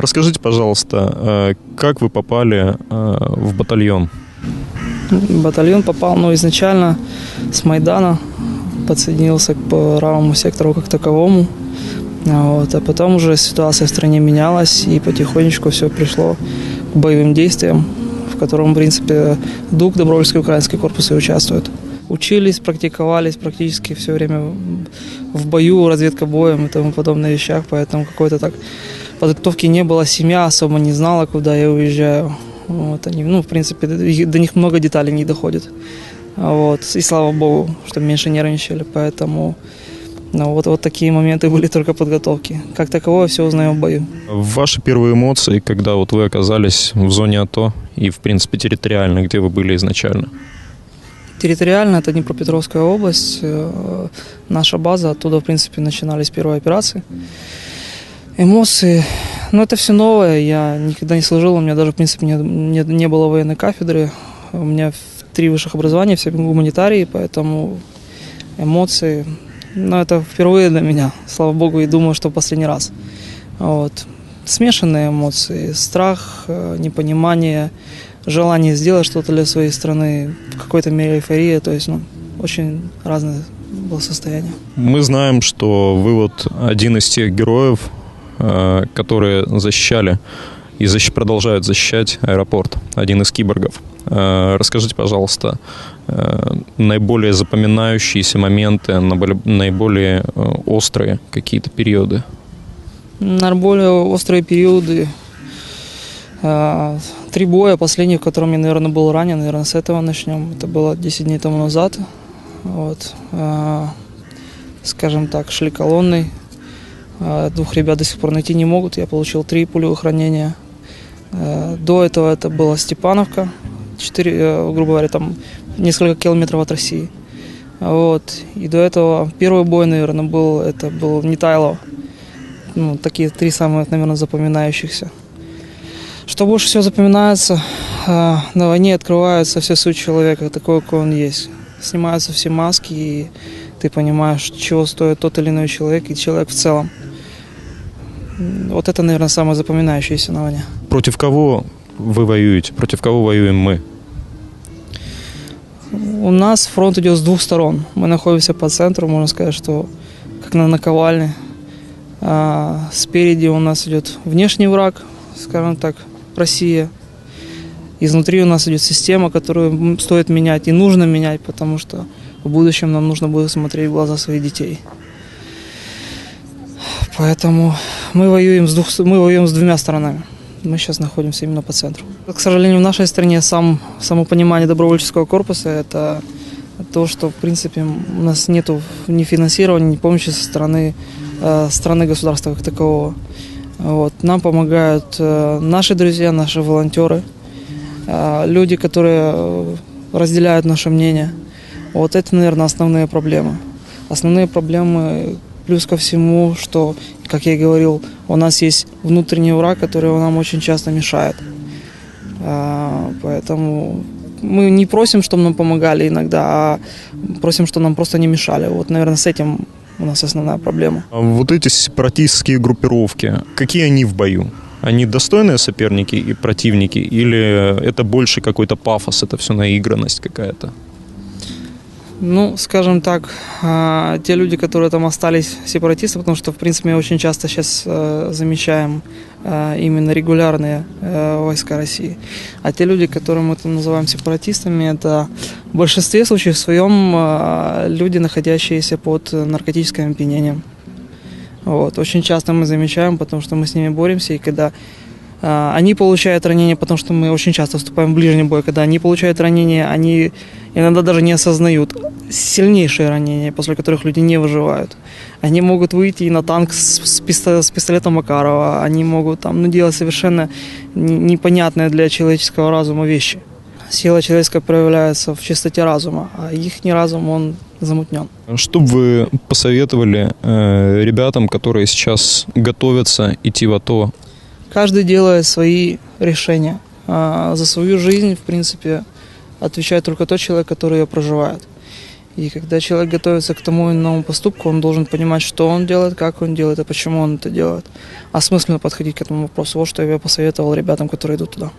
Расскажите, пожалуйста, э, как вы попали э, в батальон? Батальон попал, ну, изначально с Майдана, подсоединился к правому сектору как таковому. Вот, а потом уже ситуация в стране менялась, и потихонечку все пришло к боевым действиям, в котором, в принципе, ДУК, Добровольский украинский корпус и участвует. Учились, практиковались практически все время в бою, разведка боем и тому подобные вещах, поэтому какой-то так подготовки не было, семья особо не знала, куда я уезжаю. Вот они, ну, в принципе, до них много деталей не доходит. Вот. И слава богу, что меньше нервничали, поэтому ну, вот, вот такие моменты были только подготовки. Как таковое все узнаем в бою. Ваши первые эмоции, когда вот вы оказались в зоне АТО и, в принципе, территориально, где вы были изначально? Территориально это Днепропетровская область, э, наша база, оттуда, в принципе, начинались первые операции. Эмоции, ну это все новое, я никогда не служил, у меня даже, в принципе, не, не, не было военной кафедры, у меня три высших образования, все гуманитарии, поэтому эмоции, ну это впервые для меня, слава богу, и думаю, что последний раз. Вот. Смешанные эмоции, страх, э, непонимание, желание сделать что-то для своей страны, в какой-то мере эйфория, то есть, ну, очень разное было состояние. Мы знаем, что вы вот один из тех героев, которые защищали и защ... продолжают защищать аэропорт, один из киборгов. Э, расскажите, пожалуйста, э, наиболее запоминающиеся моменты, наиболее острые какие-то периоды? Наиболее острые периоды Три боя, последний, в котором я, наверное, был ранен, наверное, с этого начнем. Это было 10 дней тому назад. Вот. Скажем так, шли колонной. Двух ребят до сих пор найти не могут. Я получил три пулевых ранения. До этого это была Степановка. Четыре, э, грубо говоря, там несколько километров от России. Вот. И до этого первый бой, наверное, был, это был Нетайлов. Ну, такие три самых, наверное, запоминающихся. Что больше всего запоминается, а, на войне открывается все суть человека, такой, какой он есть. Снимаются все маски, и ты понимаешь, чего стоит тот или иной человек и человек в целом. Вот это, наверное, самое запоминающееся на войне. Против кого вы воюете? Против кого воюем мы? У нас фронт идет с двух сторон. Мы находимся по центру, можно сказать, что как на наковальне. А спереди у нас идет внешний враг, скажем так, Россия. Изнутри у нас идет система, которую стоит менять и нужно менять, потому что в будущем нам нужно будет смотреть в глаза своих детей. Поэтому мы воюем с, двух, мы воюем с двумя сторонами. Мы сейчас находимся именно по центру. К сожалению, в нашей стране сам, само понимание добровольческого корпуса – это то, что, в принципе, у нас нет ни финансирования, ни помощи со стороны э, страны государства как такового. Вот. Нам помогают э, наши друзья, наши волонтеры, э, люди, которые разделяют наше мнение. Вот это, наверное, основные проблемы. Основные проблемы, плюс ко всему, что, как я говорил, у нас есть внутренний враг, который нам очень часто мешает. Поэтому мы не просим, чтобы нам помогали иногда, а просим, чтобы нам просто не мешали. Вот, наверное, с этим у нас основная проблема. А вот эти сепаратистские группировки, какие они в бою? Они достойные соперники и противники, или это больше какой-то пафос, это все наигранность какая-то? Ну, скажем так, а, те люди, которые там остались сепаратисты, потому что, в принципе, мы очень часто сейчас э, замечаем э, именно регулярные э, войска России. А те люди, которые мы там называем сепаратистами, это в большинстве случаев в своем люди, находящиеся под наркотическим опьянением. Вот. Очень часто мы замечаем, потому что мы с ними боремся, и когда они получают ранения, потому что мы очень часто вступаем в ближний бой, когда они получают ранения, они иногда даже не осознают сильнейшие ранения, после которых люди не выживают. Они могут выйти на танк с, пистолетом Макарова, они могут там, ну, делать совершенно непонятные для человеческого разума вещи. Сила человеческая проявляется в чистоте разума, а их разум, он замутнен. Что бы вы посоветовали э, ребятам, которые сейчас готовятся идти в АТО? Каждый делает свои решения. А за свою жизнь, в принципе, отвечает только тот человек, который ее проживает. И когда человек готовится к тому или иному поступку, он должен понимать, что он делает, как он делает и почему он это делает. Осмысленно подходить к этому вопросу. Вот что я посоветовал ребятам, которые идут туда.